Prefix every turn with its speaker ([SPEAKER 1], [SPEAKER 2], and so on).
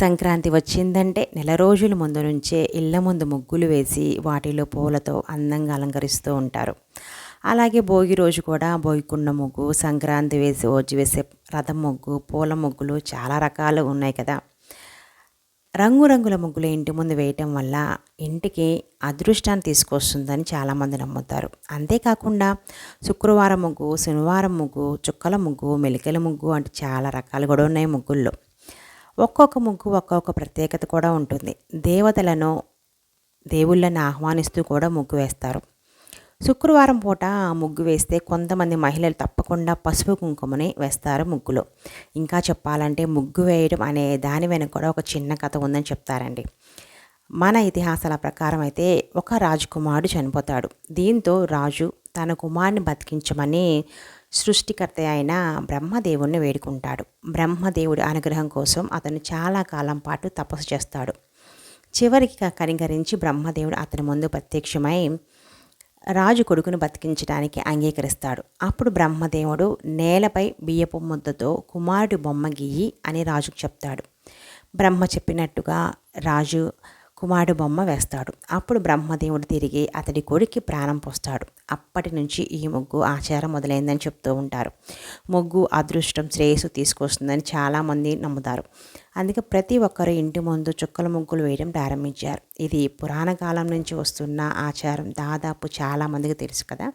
[SPEAKER 1] సంక్రాంతి వచ్చిందంటే నెల రోజుల ముందు నుంచే ఇళ్ళ ముందు ముగ్గులు వేసి వాటిలో పూలతో అందంగా అలంకరిస్తూ ఉంటారు. అలాగే భోగి రోజు కూడా భోగికుండ ముగ్గు సంక్రాంతి వేసి రోజు వేసే రథం ముగ్గు పూల ముగ్గులు చాలా రకాలు ఉన్నాయి కదా. రంగురంగుల ముగ్గులు ఇంటి ముందు వేయటం వల్ల ఇంటికి అదృష్టాన్ని తీసుకొస్తుందని చాలామంది నమ్ముతారు. అంతేకాకుండా శుక్రవారం ముగ్గు శనివారం ముగ్గు చుక్కల ముగ్గు మెలికల ముగ్గు అంటే చాలా రకాలు కూడా ఉన్నాయి ముగ్గుల్లో. ఒక్కొక్క ముగ్గు ఒక్కొక్క ప్రత్యేకత కూడా ఉంటుంది. దేవతలను దేవుళ్ళని ఆహ్వానిస్తూ కూడా ముగ్గు వేస్తారు. శుక్రవారం పూట ముగ్గు వేస్తే కొంతమంది మహిళలు తప్పకుండా పసుపు కుంకుమని వేస్తారు ముగ్గులో. ఇంకా చెప్పాలంటే ముగ్గు వేయడం అనే దాని వెనక కూడా ఒక చిన్న కథ ఉందని చెప్తారండి. మన ఇతిహాసాల ప్రకారం అయితే ఒక రాజకుమారుడు చనిపోతాడు. దీంతో రాజు తన కుమారుని బతికించమని సృష్టికర్త అయిన బ్రహ్మదేవుణ్ణి వేడుకుంటాడు. బ్రహ్మదేవుడి అనుగ్రహం కోసం అతను చాలా కాలం పాటు తపస్సు చేస్తాడు. చివరికి కనికరించి బ్రహ్మదేవుడు అతని ముందు ప్రత్యక్షమై రాజు కొడుకును బతికించడానికి అంగీకరిస్తాడు. అప్పుడు బ్రహ్మదేవుడు నేలపై బియ్యపు ముద్దతో కుమారుడి బొమ్మ గీయి అని రాజుకు చెప్తాడు. బ్రహ్మ చెప్పినట్టుగా రాజు కుమారుడు బొమ్మ వేస్తాడు. అప్పుడు బ్రహ్మదేవుడు తిరిగి అతడి కొడుక్కి ప్రాణం పోస్తాడు. అప్పటి నుంచి ఈ ముగ్గు ఆచారం మొదలైందని చెప్తూ ఉంటారు. ముగ్గు అదృష్టం శ్రేయస్సు తీసుకొస్తుందని చాలామంది నమ్ముతారు. అందుకే ప్రతి ఒక్కరు ఇంటి ముందు చుక్కల ముగ్గులు వేయడం ప్రారంభించారు. ఇది పురాణ కాలం నుంచి వస్తున్న ఆచారం. దాదాపు చాలామందికి తెలుసు కదా.